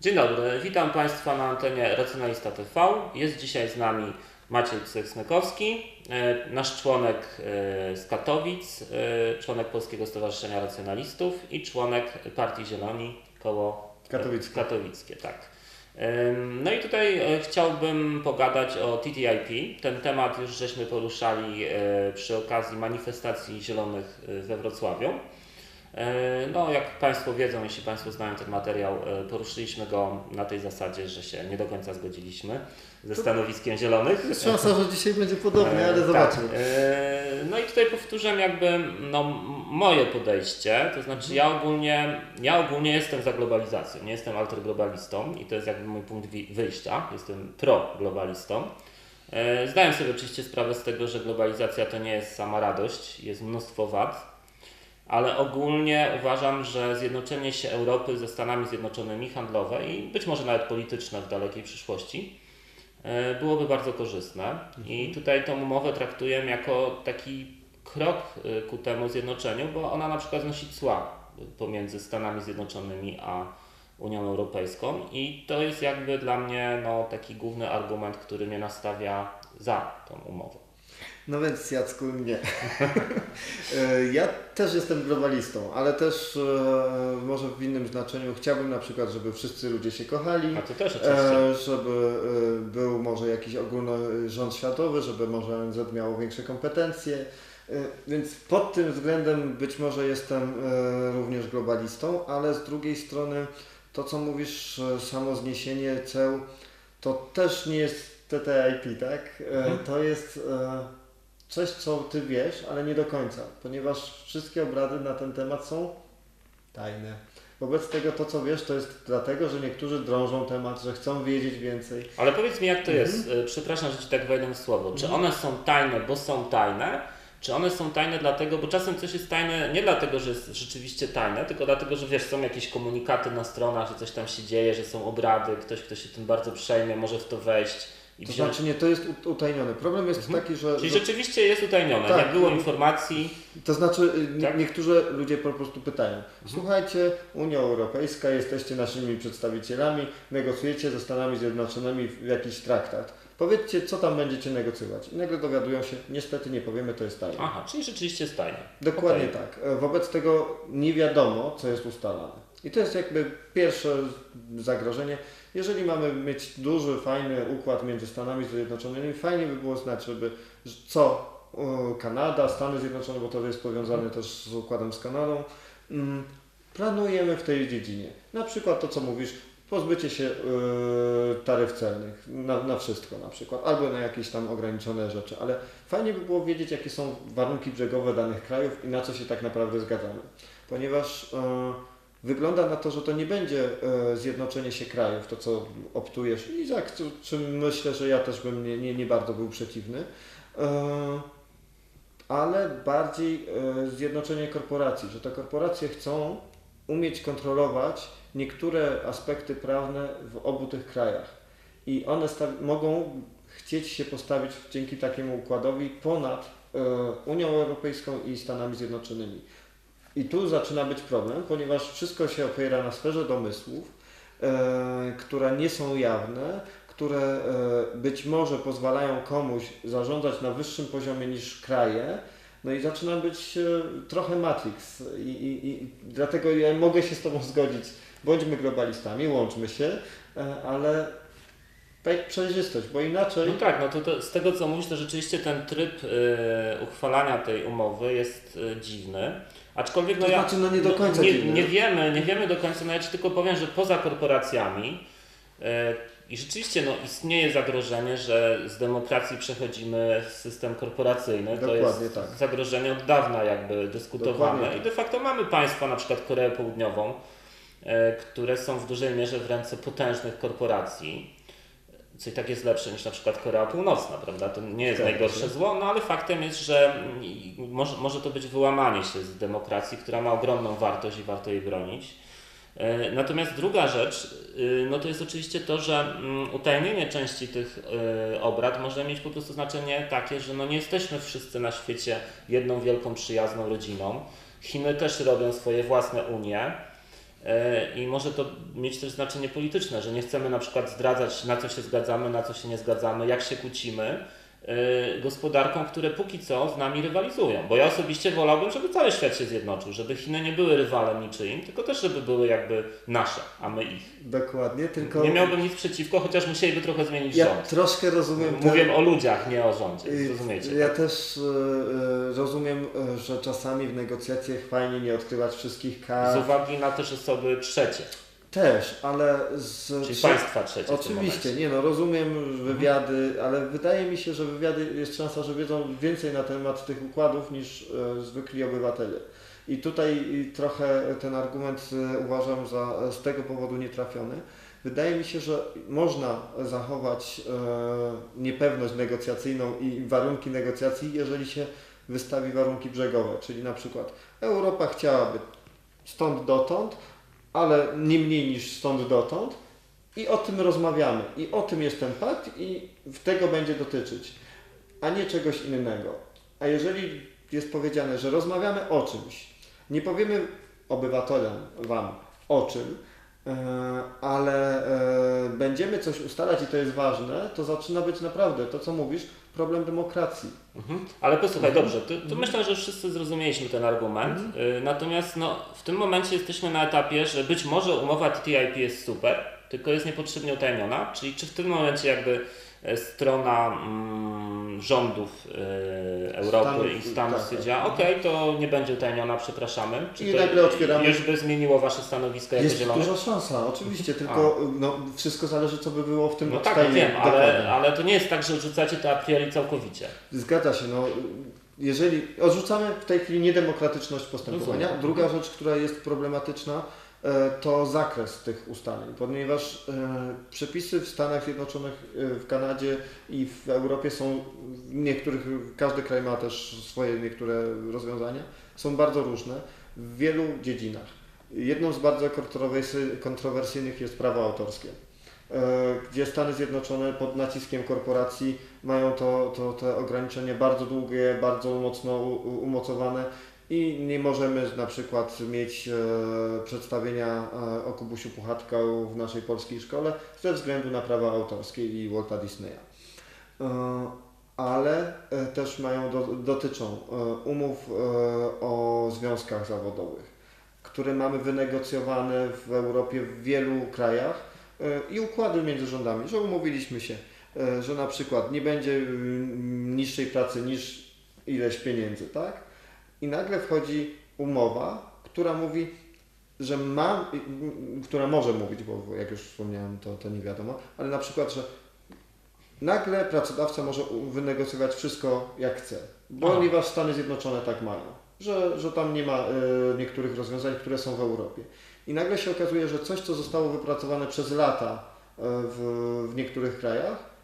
Dzień dobry, witam Państwa na antenie Racjonalista TV. Jest dzisiaj z nami Maciej Cech-Smykowski, e, nasz członek e, z Katowic, e, członek Polskiego Stowarzyszenia Racjonalistów i członek Partii Zieloni koło Katowickie. Katowickie tak. No i tutaj chciałbym pogadać o TTIP. Ten temat już żeśmy poruszali przy okazji manifestacji zielonych we Wrocławiu. E, No, jak Państwo wiedzą, jeśli Państwo znają ten materiał, e, poruszyliśmy go na tej zasadzie, że się nie do końca zgodziliśmy ze stanowiskiem zielonych. Jest szansa, że dzisiaj będzie podobnie, E, ale tak. zobaczymy. E, No i tutaj powtórzę jakby no, moje podejście, to znaczy ja ogólnie, ja ogólnie jestem za globalizacją, nie jestem alterglobalistą i to jest jakby mój punkt wyjścia, jestem pro-globalistą. E, Zdaję sobie oczywiście sprawę z tego, że globalizacja to nie jest sama radość, jest mnóstwo wad, ale ogólnie uważam, że zjednoczenie się Europy ze Stanami Zjednoczonymi handlowe i być może nawet polityczne w dalekiej przyszłości e, byłoby bardzo korzystne. I tutaj tą umowę traktuję jako taki krok e, ku temu zjednoczeniu, bo ona na przykład znosi cła pomiędzy Stanami Zjednoczonymi a Unią Europejską i to jest jakby dla mnie no, taki główny argument, który mnie nastawia za tą umową. No więc Jacku, nie. E, ja też jestem globalistą, ale też e, może w innym znaczeniu chciałbym na przykład, żeby wszyscy ludzie się kochali, e, żeby e, był może jakiś ogólny rząd światowy, żeby może ONZ miało większe kompetencje. Więc pod tym względem być może jestem również globalistą, ale z drugiej strony to co mówisz, samo zniesienie ceł, to też nie jest TTIP, tak? E, Mhm. To jest e, coś, co ty wiesz, ale nie do końca, ponieważ wszystkie obrady na ten temat są tajne. Wobec tego to, co wiesz, to jest dlatego, że niektórzy drążą temat, że chcą wiedzieć więcej. Ale powiedz mi, jak to Mhm. jest? E, Przepraszam, że Ci tak wejdę w słowo. Czy one są tajne, bo są tajne? Czy one są tajne dlatego, bo czasem coś jest tajne nie dlatego, że jest rzeczywiście tajne, tylko dlatego, że wiesz, są jakieś komunikaty na stronach, że coś tam się dzieje, że są obrady, ktoś, kto się tym bardzo przejmie, może w to wejść i To znaczy nie, to jest utajnione. Problem jest Mhm. taki, że... Czyli że rzeczywiście jest utajnione. Tak. Nie było informacji. to znaczy y, Tak? niektórzy ludzie po prostu pytają, słuchajcie, Unia Europejska, jesteście naszymi przedstawicielami, negocjujecie ze Stanami Zjednoczonymi w jakiś traktat. Powiedzcie, co tam będziecie negocjować. I nagle dowiadują się, niestety nie powiemy, to jest tajne. Aha, czyli rzeczywiście jest tajne. Dokładnie Okej. tak. E, Wobec tego nie wiadomo, co jest ustalane. I to jest jakby pierwsze zagrożenie. Jeżeli mamy mieć duży, fajny układ między Stanami Zjednoczonymi, fajnie by było znać, żeby że co Kanada, Stany Zjednoczone, bo to jest powiązane też z układem z Kanadą, mm, planujemy w tej dziedzinie. Na przykład to, co mówisz, pozbycie się e, taryf celnych na, na wszystko na przykład, albo na jakieś tam ograniczone rzeczy, ale fajnie by było wiedzieć, jakie są warunki brzegowe danych krajów i na co się tak naprawdę zgadzamy. Ponieważ e, wygląda na to, że to nie będzie e, zjednoczenie się krajów, to co optujesz i za c- czym myślę, że ja też bym nie, nie, nie bardzo był przeciwny, e, ale bardziej e, zjednoczenie korporacji, że te korporacje chcą umieć kontrolować niektóre aspekty prawne w obu tych krajach. I one mogą chcieć się postawić dzięki takiemu układowi ponad Unią Europejską i Stanami Zjednoczonymi. I tu zaczyna być problem, ponieważ wszystko się opiera na sferze domysłów, e, które nie są jawne, które e, być może pozwalają komuś zarządzać na wyższym poziomie niż kraje. No i zaczyna być e, trochę Matrix. I, i, I dlatego ja mogę się z Tobą zgodzić. Bądźmy globalistami, łączmy się, e, ale przejrzystość, bo inaczej. No tak, no to, to z tego co mówisz, to rzeczywiście ten tryb y, uchwalania tej umowy jest y, dziwny. Aczkolwiek no To ja, znaczy, no nie do końca nie, nie wiemy, nie wiemy do końca, no ja ci tylko powiem, że poza korporacjami y, i rzeczywiście no, istnieje zagrożenie, że z demokracji przechodzimy w system korporacyjny. to Dokładnie jest tak. zagrożenie od dawna jakby dyskutowane Dokładnie i tak. de facto mamy państwa, na przykład Koreę Południową, y, które są w dużej mierze w ręce potężnych korporacji. Co i tak jest lepsze niż na przykład Korea Północna, prawda? To nie jest Tak, najgorsze tak. zło, no ale faktem jest, że może, może to być wyłamanie się z demokracji, która ma ogromną wartość i warto jej bronić. E, Natomiast druga rzecz, y, no to jest oczywiście to, że mm, utajnienie części tych y, obrad może mieć po prostu znaczenie takie, że no nie jesteśmy wszyscy na świecie jedną wielką przyjazną rodziną. Chiny też robią swoje własne unie. E, I może to mieć też znaczenie polityczne, że nie chcemy na przykład zdradzać, na co się zgadzamy, na co się nie zgadzamy, jak się kłócimy gospodarkom, które póki co z nami rywalizują. Bo ja osobiście wolałbym, żeby cały świat się zjednoczył, żeby Chiny nie były rywalem niczyim, tylko też, żeby były jakby nasze, a my ich. Dokładnie, tylko Nie miałbym nic przeciwko, chociaż musieliby trochę zmienić ja rząd. troszkę rozumiem Mówię o ludziach, nie o rządzie. I Zrozumiecie. Ja też e, e, rozumiem, e, że czasami w negocjacjach fajnie nie odkrywać wszystkich Z kart. uwagi na też osoby trzecie, Też, ale z czyli państwa trzecie. Oczywiście, nie no, rozumiem wywiady, ale wydaje mi się, że wywiady jest szansa, że wiedzą więcej na temat tych układów niż e, zwykli obywatele. I tutaj trochę ten argument e, uważam za e, z tego powodu nietrafiony. Wydaje mi się, że można zachować e, niepewność negocjacyjną i warunki negocjacji, jeżeli się wystawi warunki brzegowe, czyli na przykład Europa chciałaby stąd dotąd, ale nie mniej niż stąd dotąd, i o tym rozmawiamy. I o tym jest ten pakt i tego będzie dotyczyć, a nie czegoś innego. A jeżeli jest powiedziane, że rozmawiamy o czymś, nie powiemy obywatelom, Wam o czym, ale e, będziemy coś ustalać i to jest ważne, to zaczyna być naprawdę to, co mówisz, problem demokracji. Mhm. Ale posłuchaj, Mhm. dobrze, to, to myślę, że wszyscy zrozumieliśmy ten argument. Y, Natomiast no, w tym momencie jesteśmy na etapie, że być może umowa TTIP jest super, tylko jest niepotrzebnie utajniona. Czyli czy w tym momencie jakby e, strona mm, rządów y, Europy Stanów, i Stanów tak, stwierdziła, tak. okej, to nie będzie utajniona, przepraszamy. Czy I to nagle otwieramy- już by zmieniło Wasze stanowisko jako Jest zielone? duża szansa, oczywiście, tylko no, wszystko zależy, co by było w tym No tak, wiem, ale, ale to nie jest tak, że odrzucacie to a priori całkowicie. Zgadza się. No, jeżeli odrzucamy w tej chwili niedemokratyczność postępowania, Rozumiem. druga rzecz, która jest problematyczna, e, to zakres tych ustaleń, ponieważ e, przepisy w Stanach Zjednoczonych, e, w Kanadzie i w Europie są w niektórych, każdy kraj ma też swoje niektóre rozwiązania, są bardzo różne w wielu dziedzinach. Jedną z bardzo kontrowersy- kontrowersyjnych jest prawo autorskie e, gdzie Stany Zjednoczone pod naciskiem korporacji mają to, to, te ograniczenie bardzo długie, bardzo mocno umocowane i nie możemy na przykład mieć e, przedstawienia e, o Kubusiu Puchatkę w naszej polskiej szkole ze względu na prawa autorskie i Walta Disneya. E, ale też mają, do, dotyczą umów o związkach zawodowych, które mamy wynegocjowane w Europie w wielu krajach i układy między rządami, że umówiliśmy się, że na przykład nie będzie mm, niższej pracy niż ileś pieniędzy, tak? I nagle wchodzi umowa, która mówi, że ma, która może mówić, bo jak już wspomniałem, to, to nie wiadomo, ale na przykład, że nagle pracodawca może wynegocjować wszystko jak chce, ponieważ Stany Zjednoczone tak mają, że, że tam nie ma e, niektórych rozwiązań, które są w Europie. I nagle się okazuje, że coś, co zostało wypracowane przez lata e, w, w niektórych krajach,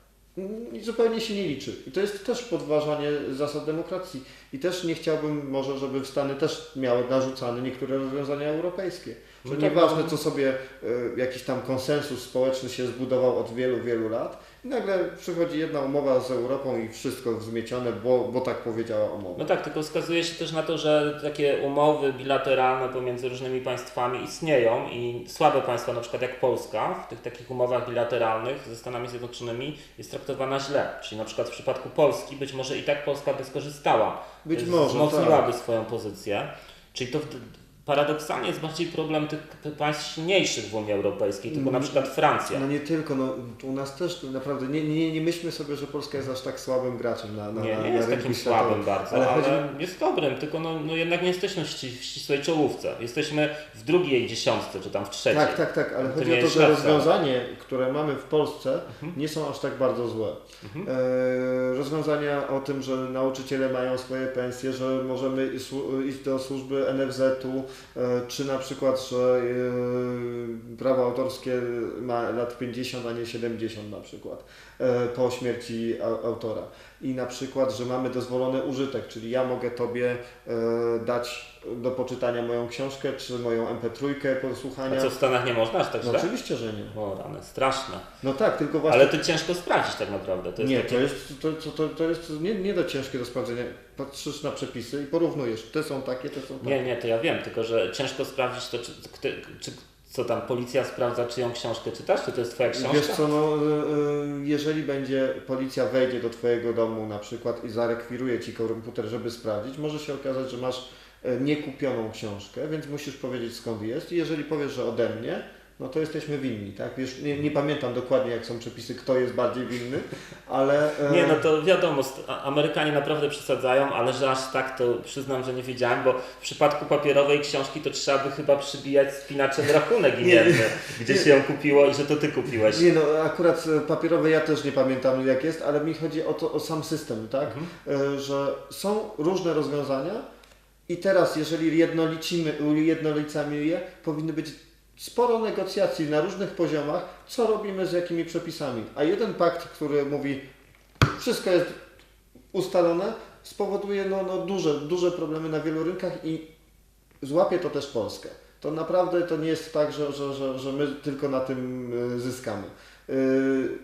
zupełnie się nie liczy. I to jest też podważanie zasad demokracji. I też nie chciałbym może, żeby Stany też miały narzucane niektóre rozwiązania europejskie. Że No tak, nieważne, no. co sobie e, jakiś tam konsensus społeczny się zbudował od wielu, wielu lat, nagle przychodzi jedna umowa z Europą i wszystko wzmiecione, bo, bo tak powiedziała umowa. No tak, tylko wskazuje się też na to, że takie umowy bilateralne pomiędzy różnymi państwami istnieją i słabe państwa, na przykład jak Polska, w tych takich umowach bilateralnych ze Stanami Zjednoczonymi jest traktowana źle. Czyli na przykład w przypadku Polski być może i tak Polska by skorzystała, Być z- może, wzmocniłaby tak. swoją pozycję. Czyli to w- paradoksalnie jest bardziej problem tych państw silniejszych w Unii Europejskiej, tylko na Mm. przykład Francja. No nie tylko, no, u nas też naprawdę, nie, nie, nie myślmy sobie, że Polska jest aż tak słabym graczem na, na, Nie, nie na jest takim światowym. słabym bardzo, Ale ale, chodzi- jest dobrym, tylko no, no jednak nie jesteśmy w, w ścisłej czołówce. Jesteśmy w drugiej dziesiątce, czy tam w trzeciej. Tak, tak, tak, ale chodzi o to, że rozwiązanie, które mamy w Polsce, Mhm. nie są aż tak bardzo złe. Mhm. E, rozwiązania o tym, że nauczyciele mają swoje pensje, że możemy iść do służby NFZ-u, czy na przykład, że e, prawo autorskie ma lat 50, a nie 70 na przykład, e, po śmierci au- autora. I na przykład, że mamy dozwolony użytek, czyli ja mogę Tobie e, dać do poczytania moją książkę, czy moją MP3 A posłuchania. co w Stanach nie można tak No źle? oczywiście, że nie. O rany, straszne. No tak, tylko właśnie... Ale to ciężko sprawdzić tak naprawdę. To nie, takie... to jest, to, to, to, to jest nie, nie do ciężkie do sprawdzenia. Patrzysz na przepisy i porównujesz. Te są takie, te są takie. Nie, nie, to ja wiem, tylko że ciężko sprawdzić to, czy, kto, czy co tam, policja sprawdza, czyją książkę czytasz, czy to jest twoja książka? Wiesz co, no, y, y, jeżeli będzie policja wejdzie do Twojego domu na przykład i zarekwiruje Ci komputer, żeby sprawdzić, może się okazać, że masz e, niekupioną książkę, więc musisz powiedzieć skąd jest i jeżeli powiesz, że ode mnie, no to jesteśmy winni, tak? Wiesz, nie, nie pamiętam dokładnie jak są przepisy, kto jest bardziej winny, ale... e, Nie, no to wiadomo, Amerykanie naprawdę przesadzają, ale że aż tak to przyznam, że nie wiedziałem, bo w przypadku papierowej książki to trzeba by chyba przybijać spinaczem rachunek imienny, gdzie się ją kupiło i że to ty kupiłeś. Nie no, akurat e, papierowe ja też nie pamiętam jak jest, ale mi chodzi o to, o sam system, tak? E, Że są różne rozwiązania i teraz jeżeli jednolicimy, ujednolicamy je, powinny być sporo negocjacji na różnych poziomach, co robimy z jakimi przepisami. A jeden pakt, który mówi wszystko jest ustalone, spowoduje no, no duże, duże problemy na wielu rynkach i złapie to też Polskę. To naprawdę to nie jest tak, że, że, że, że my tylko na tym y, zyskamy. Y,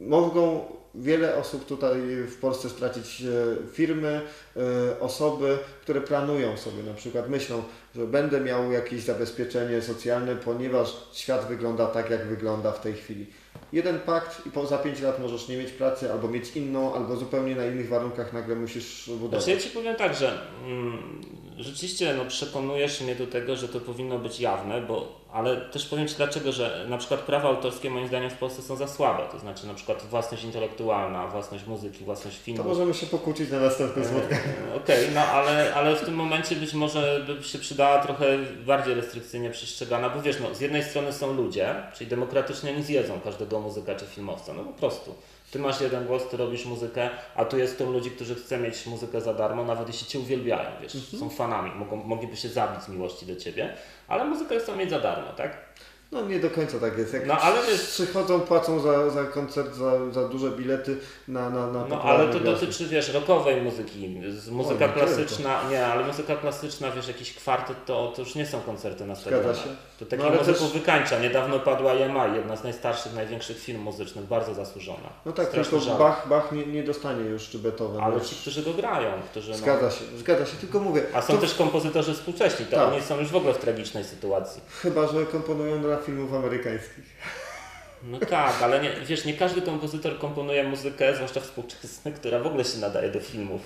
Mogą wiele osób tutaj w Polsce stracić e, firmy, e, osoby, które planują sobie, na przykład myślą, że będę miał jakieś zabezpieczenie socjalne, ponieważ świat wygląda tak, jak wygląda w tej chwili. Jeden pakt i po, za 5 lat możesz nie mieć pracy, albo mieć inną, albo zupełnie na innych warunkach nagle musisz budować. Znaczy ja Ci powiem tak, że mm, rzeczywiście no, przekonujesz mnie do tego, że to powinno być jawne, bo, ale też powiem Ci dlaczego, że na przykład prawa autorskie moim zdaniem w Polsce są za słabe, to znaczy na przykład własność intelektualna, własność muzyki, własność To filmu. możemy się pokłócić na następnym spotkaniu. E, Okej, no ale, ale w tym momencie być może by się przydała trochę bardziej restrykcyjnie przestrzegana, bo wiesz, no, z jednej strony są ludzie, czyli demokratycznie nie zjedzą każdego muzyka czy filmowca, no po prostu. Ty masz jeden głos, ty robisz muzykę, a tu jest to ludzi, którzy chcą mieć muzykę za darmo, nawet jeśli cię uwielbiają, wiesz, są fanami, mogą, mogliby się zabić z miłości do ciebie, ale muzykę chcą mieć za darmo, tak? No nie do końca tak jest. Jak No, ale wiesz- przychodzą, płacą za, za koncert, za, za duże bilety na, na, na No ale to gwiazdy. dotyczy, wiesz, rockowej muzyki, muzyka O, nie klasyczna, nie, ale muzyka klasyczna, wiesz, jakiś kwartet, to, to już nie są koncerty na stadionach. się. To takie No, muzyką też- wykańcza. Niedawno padła EMI, jedna z najstarszych, największych firm muzycznych, bardzo zasłużona. No tak, Straszny tylko. Bach, Bach nie, nie dostanie już czy Beethoven. Ale ci, którzy go grają, którzy no... Zgadza się, zgadza się, tylko mówię. A są to też kompozytorzy współcześni, to Tak. oni są już w ogóle w tragicznej sytuacji. Chyba, że komponują dla filmów amerykańskich. No tak, ale nie, wiesz, nie każdy kompozytor komponuje muzykę, zwłaszcza współczesną, która w ogóle się nadaje do filmów.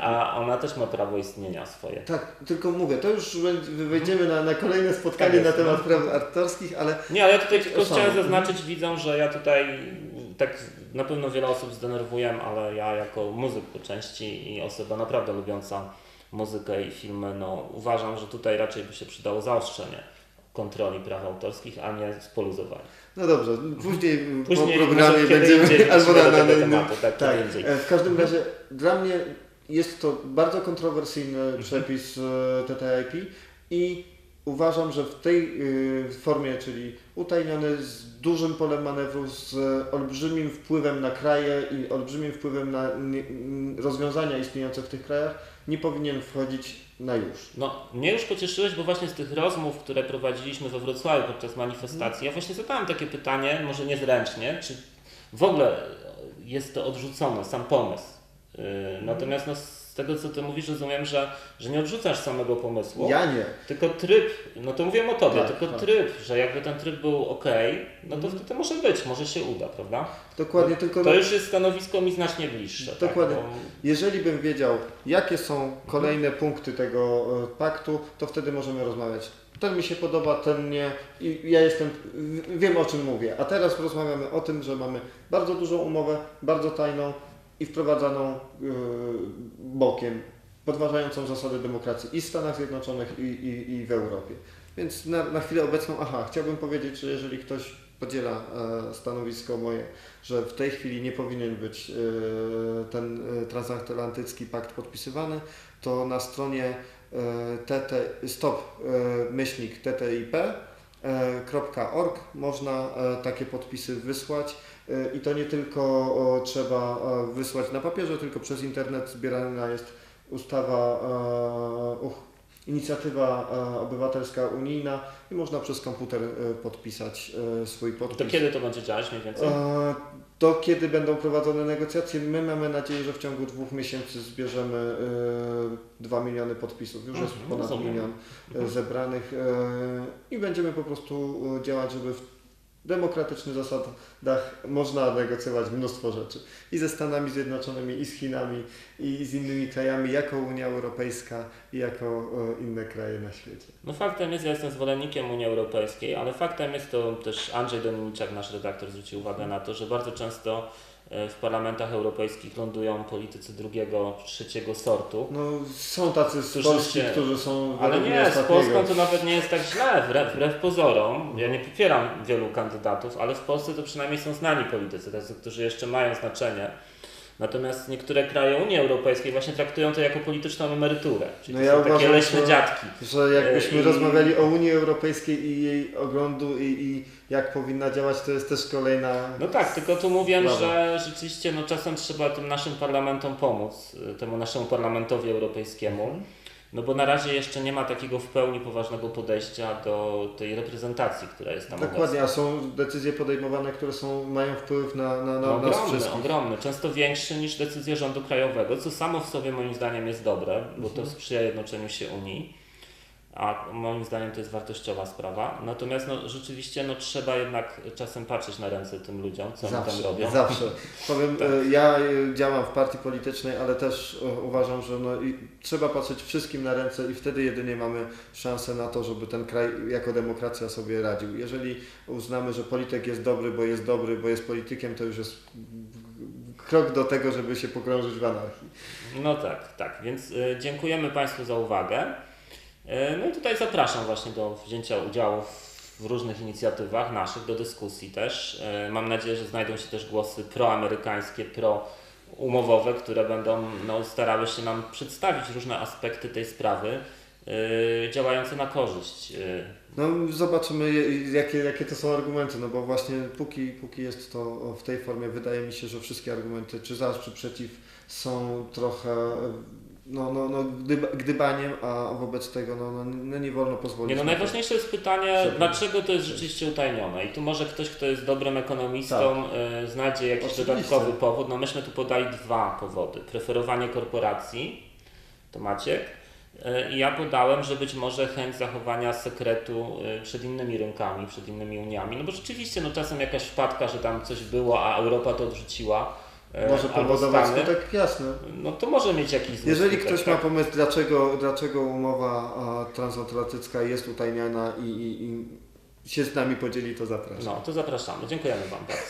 A ona też ma prawo istnienia swoje. Tak, tylko mówię, to już wejdziemy na, na kolejne spotkanie Tak na jest, temat no. praw autorskich, ale Nie, ale ja tutaj tylko chciałem zaznaczyć widzom, że ja tutaj tak na pewno wiele osób zdenerwuję, ale ja jako muzyk po części i osoba naprawdę lubiąca muzykę i filmy, no uważam, że tutaj raczej by się przydało zaostrzenie kontroli praw autorskich, a nie spoluzowanie. no dobrze, później, Później po programie będziemy indziej albo na, na, na tematu, tak, Tak, e, w każdym razie dla mnie jest to bardzo kontrowersyjny Mhm. przepis e, TTIP i uważam, że w tej e, formie, czyli utajniony z dużym polem manewru, z olbrzymim wpływem na kraje i olbrzymim wpływem na rozwiązania istniejące w tych krajach, nie powinien wchodzić na już. No, mnie już pocieszyłeś, bo właśnie z tych rozmów, które prowadziliśmy we Wrocławiu podczas manifestacji, ja właśnie zadałem takie pytanie, może niezręcznie, czy w ogóle jest to odrzucone, sam pomysł. Yy, Natomiast no, z tego, co ty mówisz, rozumiem, że, że nie odrzucasz samego pomysłu, Ja nie. tylko tryb, no to mówiłem o tobie, Tak, tylko tak. tryb, że jakby ten tryb był ok, no to wtedy może być, może się uda, prawda? Dokładnie, tylko To już jest stanowisko mi znacznie bliższe. Dokładnie. Tak, bo- Jeżeli bym wiedział, jakie są kolejne punkty tego e, paktu, to wtedy możemy rozmawiać. Ten mi się podoba, ten nie i ja jestem, wiem o czym mówię. A teraz rozmawiamy o tym, że mamy bardzo dużą umowę, bardzo tajną i wprowadzaną e, bokiem, podważającą zasady demokracji i w Stanach Zjednoczonych i, i, i w Europie. Więc na, na chwilę obecną, aha, chciałbym powiedzieć, że jeżeli ktoś podziela e, stanowisko moje, że w tej chwili nie powinien być e, ten transatlantycki pakt podpisywany, to na stronie TT, stop myślnik TTIP e, .org można takie podpisy wysłać i to nie tylko trzeba e, wysłać na papierze, tylko przez internet zbierana jest ustawa, e, uch, inicjatywa e, obywatelska unijna i można przez komputer e, podpisać e, swój podpis. To kiedy to będzie działać mniej więcej? E, Do kiedy będą prowadzone negocjacje? My mamy nadzieję, że w ciągu dwóch miesięcy zbierzemy e, 2 miliony podpisów. Już jest Mhm, ponad milion e, Mhm. zebranych e, i będziemy po prostu e, działać, żeby w demokratycznych zasadach można negocjować mnóstwo rzeczy. I ze Stanami Zjednoczonymi, i z Chinami, i z innymi krajami, jako Unia Europejska, i jako e, inne kraje na świecie. No faktem jest, ja jestem zwolennikiem Unii Europejskiej, ale faktem jest to też Andrzej Dominiczak, nasz redaktor, zwrócił uwagę na to, że bardzo często w parlamentach europejskich lądują politycy drugiego, trzeciego sortu. No, są tacy z Którzy Polski, się- którzy są Ale nie, z. Polską to nawet nie jest tak źle, wbrew, wbrew pozorom. Ja nie popieram wielu kandydatów, ale w Polsce to przynajmniej są znani politycy, tacy, którzy jeszcze mają znaczenie. Natomiast niektóre kraje Unii Europejskiej właśnie traktują to jako polityczną emeryturę. Czyli No ja są takie uważam, leśne że- dziadki. Że jakbyśmy I- rozmawiali o Unii Europejskiej i jej oglądu i, i jak powinna działać, to jest też kolejna... No tak, tylko tu mówię, Brawo. że rzeczywiście no, czasem trzeba tym naszym parlamentom pomóc, y, temu naszemu parlamentowi europejskiemu, no bo na razie jeszcze nie ma takiego w pełni poważnego podejścia do tej reprezentacji, która jest tam Dokładnie, a są decyzje podejmowane, które są, mają wpływ na, na, na No, nas ogromny, wszystkich. ogromny, często większy niż decyzje rządu krajowego, co samo w sobie moim zdaniem jest dobre, bo Mhm. to sprzyja jednoczeniu się Unii, a moim zdaniem to jest wartościowa sprawa. Natomiast no, rzeczywiście no, trzeba jednak czasem patrzeć na ręce tym ludziom, co oni tam Zawsze, robią. zawsze. Powiem, Tak. e, ja e, działam w partii politycznej, ale też e, uważam, że no, i trzeba patrzeć wszystkim na ręce i wtedy jedynie mamy szansę na to, żeby ten kraj jako demokracja sobie radził. Jeżeli uznamy, że polityk jest dobry, bo jest dobry, bo jest politykiem, to już jest krok do tego, żeby się pogrążyć w anarchii. No tak, tak. Więc dziękujemy Państwu za uwagę. Y, no i tutaj zapraszam właśnie do wzięcia udziału w różnych inicjatywach naszych, do dyskusji też. Y, mam nadzieję, że znajdą się też głosy proamerykańskie, proumowowe, które będą no, starały się nam przedstawić różne aspekty tej sprawy, y, działające na korzyść. y, No zobaczymy jakie, jakie to są argumenty, no bo właśnie póki, póki jest to w tej formie, wydaje mi się, że wszystkie argumenty, czy za, czy przeciw, są trochę no, no, no, gdyba, gdybaniem, a wobec tego no, no, no nie wolno pozwolić. Nie, no najważniejsze jest pytanie, dlaczego to jest rzeczywiście utajnione. I tu może ktoś, kto jest dobrym ekonomistą, y, znajdzie jakiś Tak. Oczywiście. dodatkowy powód. No myśmy tu podali dwa powody. Preferowanie korporacji, to Maciek. Y, I ja podałem, że być może chęć zachowania sekretu y, przed innymi rynkami, przed innymi uniami. No bo rzeczywiście, no czasem jakaś wpadka, że tam coś było, a Europa to odrzuciła. Y, Może powodować Stany, skutek jasny. No to może mieć jakiś zły Jeżeli skutek, ktoś ma tak? pomysł, dlaczego, dlaczego umowa a, transatlantycka jest utajniana i, i, i się z nami podzieli, to zapraszam. No to zapraszamy. Dziękujemy Wam bardzo.